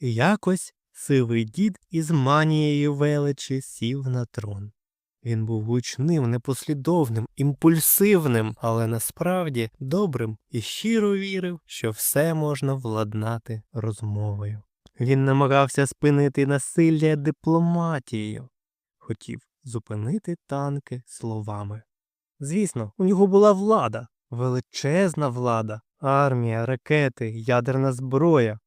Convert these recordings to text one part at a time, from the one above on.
І якось сивий дід із манією величі сів на трон. Він був гучним, непослідовним, імпульсивним, але насправді добрим і щиро вірив, що все можна владнати розмовою. Він намагався спинити насилля дипломатією, хотів зупинити танки словами. Звісно, у нього була влада, величезна влада, армія, ракети, ядерна зброя.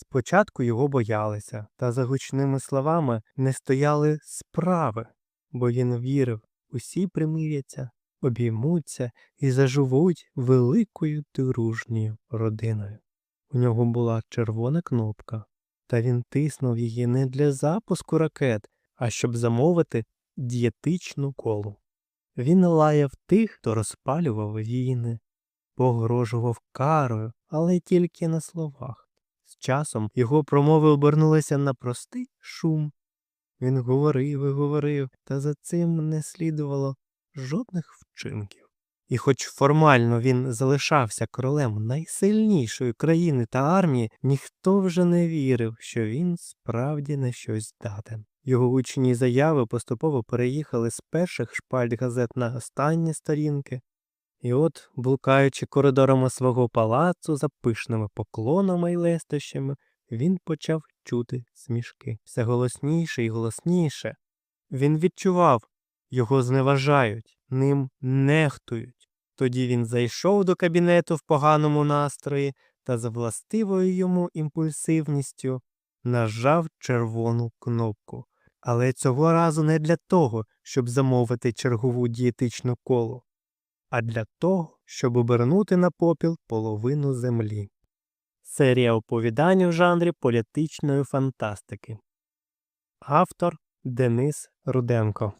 Спочатку його боялися, та за гучними словами не стояли справи, бо він вірив, усі примиряться, обіймуться і заживуть великою дружньою родиною. У нього була червона кнопка, та він тиснув її не для запуску ракет, а щоб замовити дієтичну колу. Він лаяв тих, хто розпалював війни, погрожував карою, але тільки на словах. З часом його промови обернулися на простий шум. Він говорив і говорив, та за цим не слідувало жодних вчинків. І хоч формально він залишався королем найсильнішої країни та армії, ніхто вже не вірив, що він справді на щось здатен. Його гучні заяви поступово переїхали з перших шпальт газет на останні сторінки, і от, блукаючи коридорами свого палацу за пишними поклонами й лестощами, він почав чути смішки все голосніше і голосніше. Він відчував, його зневажають, ним нехтують. Тоді він зайшов до кабінету в поганому настрої та за властивою йому імпульсивністю нажав червону кнопку. Але цього разу не для того, щоб замовити чергову дієтичну колу, а для того, щоб обернути на попіл половину землі. Серія оповідань у жанрі політичної фантастики. Автор Денис Руденко